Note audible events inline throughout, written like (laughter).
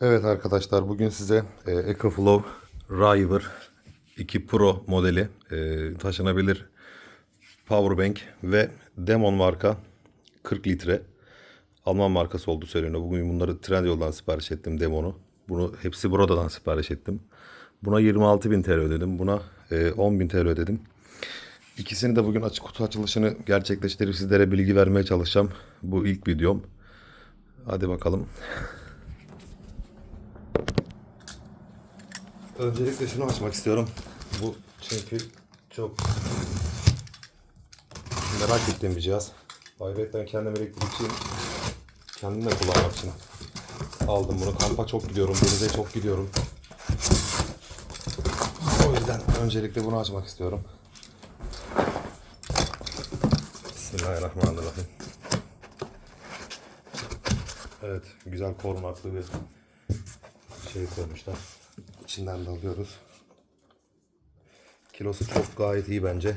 Evet arkadaşlar bugün size e, EcoFlow River 2 Pro modeli e, taşınabilir powerbank ve Demon marka 40 litre Alman markası olduğu söyleniyor. Bugün bunları Trendyol'dan sipariş ettim Demon'u. Bunu hepsi buradan sipariş ettim. Buna 26.000 TL ödedim. Buna e, 10.000 TL ödedim. İkisini de bugün açık kutu açılışını gerçekleştirip sizlere bilgi vermeye çalışacağım. Bu ilk videom. Hadi bakalım. Öncelikle şunu açmak istiyorum. Bu çünkü çok merak ettiğim bir cihaz. Ayrıca kendim elektrikçiyim. Kendim de kullanmak için aldım bunu. Kampa çok gidiyorum, denize çok gidiyorum. O yüzden öncelikle bunu açmak istiyorum. Bismillahirrahmanirrahim. Evet, güzel korunaklı bir şey koymuşlar. İçinden de alıyoruz. Kilosu çok gayet iyi bence.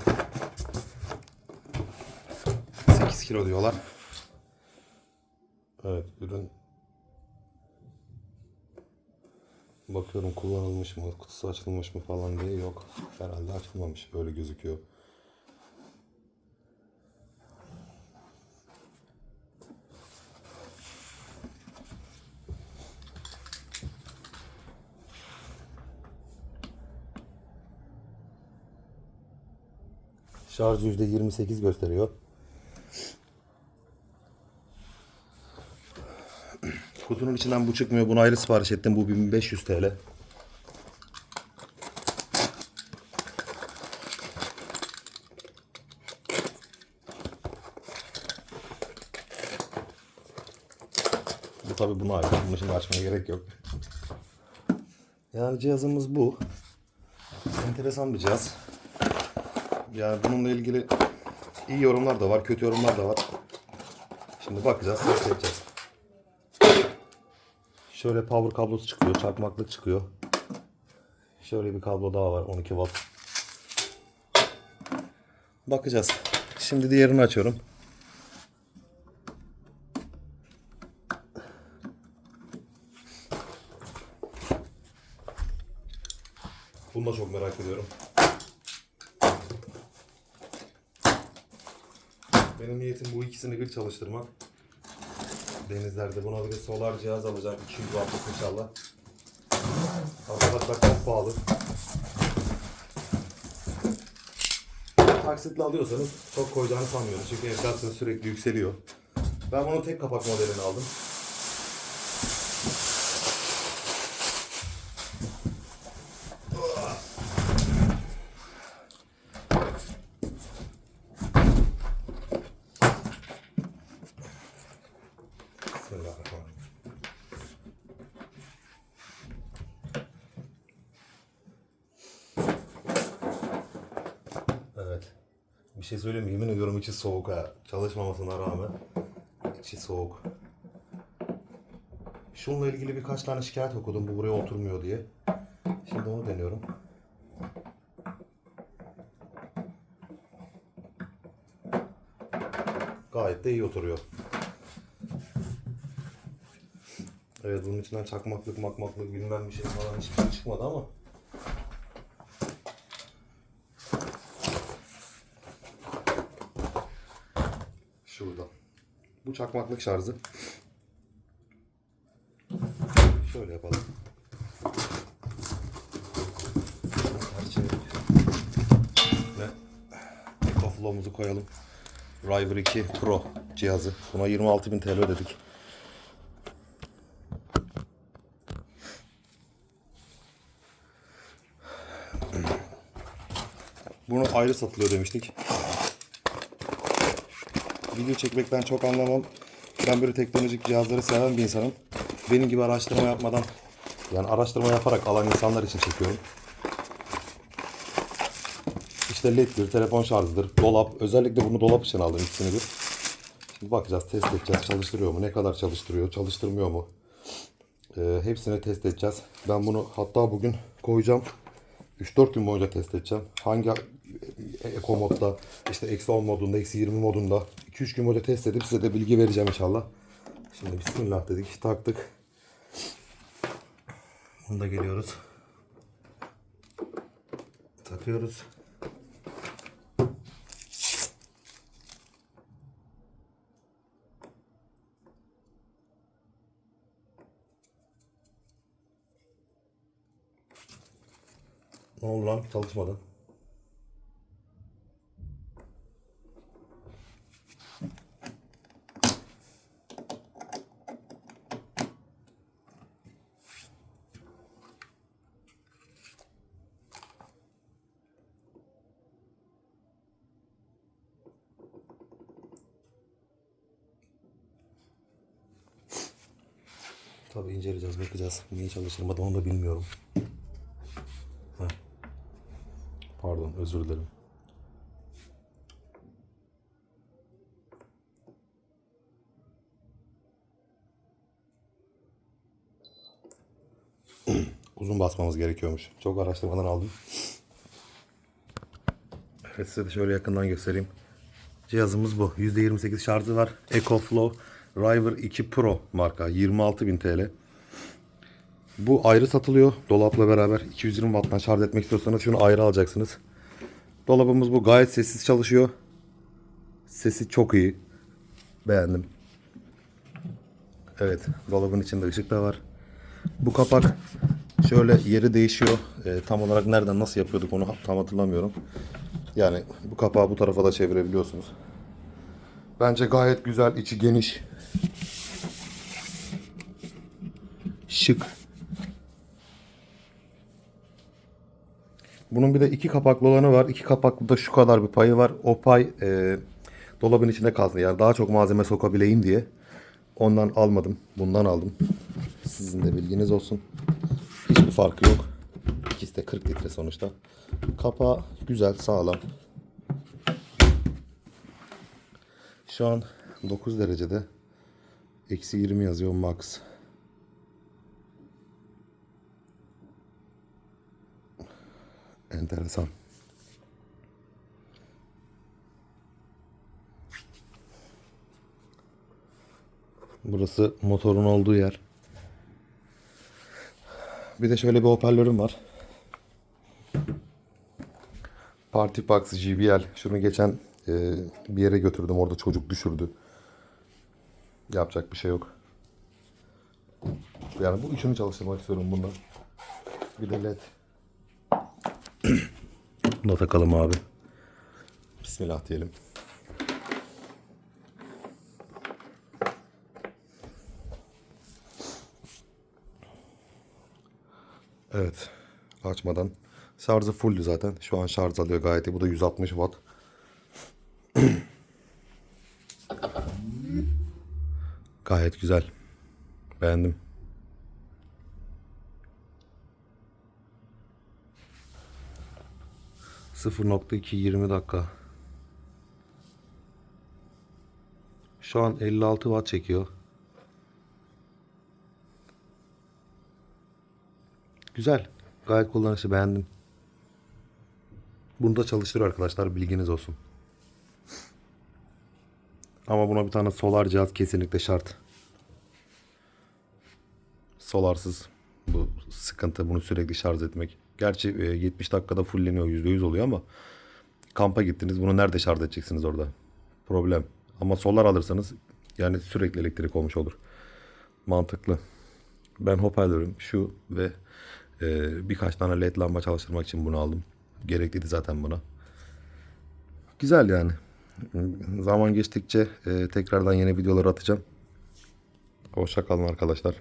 8 kilo diyorlar. Evet ürün bakıyorum kullanılmış mı, kutusu açılmış mı falan diye yok. Herhalde açılmamış. Öyle gözüküyor. Şarj %28 gösteriyor. Kutunun içinden bu çıkmıyor. Bunu ayrı sipariş ettim. Bu 1500 TL. Bu tabi bunu ayrı. Bunu şimdi açmaya gerek yok. Yani cihazımız bu. Enteresan bir cihaz. Yani bununla ilgili iyi yorumlar da var, kötü yorumlar da var. Şimdi bakacağız, test edeceğiz. Şöyle power kablosu çıkıyor, çakmaklık çıkıyor. Şöyle bir kablo daha var, 12 watt. Bakacağız. Şimdi diğerini açıyorum. Bunu da çok merak ediyorum. Benim niyetim bu ikisini bir çalıştırmak. Denizlerde buna bir de solar cihaz alacağım. 200 wattlık inşallah. Arkadaşlar çok pahalı. Taksitle alıyorsanız çok koyacağını sanmıyorum. Çünkü enflasyon sürekli yükseliyor. Ben bunu tek kapak modelini aldım. Bismillahirrahmanirrahim. Evet. Bir şey söyleyeyim mi? Yemin ediyorum içi soğuk ha. Çalışmamasına rağmen içi soğuk. Şununla ilgili birkaç tane şikayet okudum bu buraya oturmuyor diye. Şimdi onu deniyorum. Gayet de iyi oturuyor. Evet bunun içinden çakmaklık makmaklık bilmem bir şey falan hiçbir şey çıkmadı ama. Şurada. Bu çakmaklık şarjı. Şöyle yapalım. Ve EcoFlow'umuzu koyalım. River 2 Pro cihazı. Buna 26.000 TL ödedik. Bunu ayrı satılıyor demiştik. Video çekmekten çok anlamam. Ben böyle teknolojik cihazları seven bir insanım. Benim gibi araştırma yapmadan, yani araştırma yaparak alan insanlar için çekiyorum. İşte leddir, telefon şarjıdır, dolap. Özellikle bunu dolap için aldım ikisini bir. Şimdi bakacağız, test edeceğiz. Çalıştırıyor mu? Ne kadar çalıştırıyor? Çalıştırmıyor mu? Ee, hepsini test edeceğiz. Ben bunu hatta bugün koyacağım. 3-4 gün boyunca test edeceğim. Hangi Eco modda, işte eksi 10 modunda, eksi 20 modunda 2-3 gün boyunca test edip size de bilgi vereceğim inşallah. Şimdi bismillah dedik, taktık. Onu da geliyoruz. Takıyoruz. Ne oldu lan? Çalışmadı. Tabii inceleyeceğiz, bakacağız. Niye çalıştırmadı onu da bilmiyorum. Heh. Pardon, özür dilerim. (clears throat) Uzun basmamız gerekiyormuş. Çok araştırmadan aldım. Evet size de şöyle yakından göstereyim. Cihazımız bu. %28 şarjı var. EcoFlow River 2 Pro marka. 26.000 TL. Bu ayrı satılıyor. Dolapla beraber 220 watttan şarj etmek istiyorsanız şunu ayrı alacaksınız. Dolabımız bu. Gayet sessiz çalışıyor. Sesi çok iyi. Beğendim. Evet. Dolabın içinde ışık da var. Bu kapak şöyle yeri değişiyor. Ee, tam olarak nereden nasıl yapıyorduk onu tam hatırlamıyorum. Yani bu kapağı bu tarafa da çevirebiliyorsunuz. Bence gayet güzel, içi geniş. Şık. Bunun bir de iki kapaklı olanı var. İki kapaklı da şu kadar bir payı var. O pay e, dolabın içinde kalsın. Yani daha çok malzeme sokabileyim diye. Ondan almadım. Bundan aldım. Sizin de bilginiz olsun. Hiçbir farkı yok. İkisi de 40 litre sonuçta. Kapağı güzel, sağlam. Şu an 9 derecede. Eksi 20 yazıyor max. Enteresan. Burası motorun olduğu yer. Bir de şöyle bir hoparlörüm var. Party Box JBL. Şunu geçen e, bir yere götürdüm. Orada çocuk düşürdü. Yapacak bir şey yok. Yani bu üçünü çalıştırmak istiyorum bundan. Bir de led. Bunu da takalım abi. Bismillah diyelim. Evet. Açmadan. Şarjı fulldü zaten. Şu an şarj alıyor gayet iyi. Bu da 160 watt. Gayet güzel. Beğendim. Sıfır nokta iki yirmi dakika. Şu an 56 watt çekiyor. Güzel. Gayet kullanışlı beğendim. Bunu da çalıştırıyor arkadaşlar bilginiz olsun. Ama buna bir tane solar cihaz kesinlikle şart. Solarsız bu sıkıntı bunu sürekli şarj etmek. Gerçi e, 70 dakikada fullleniyor %100 oluyor ama kampa gittiniz bunu nerede şarj edeceksiniz orada? Problem. Ama solar alırsanız yani sürekli elektrik olmuş olur. Mantıklı. Ben hoparlörüm şu ve e, birkaç tane led lamba çalıştırmak için bunu aldım. Gerekliydi zaten buna. Güzel yani. Zaman geçtikçe e, tekrardan yeni videolar atacağım. Hoşça kalın arkadaşlar.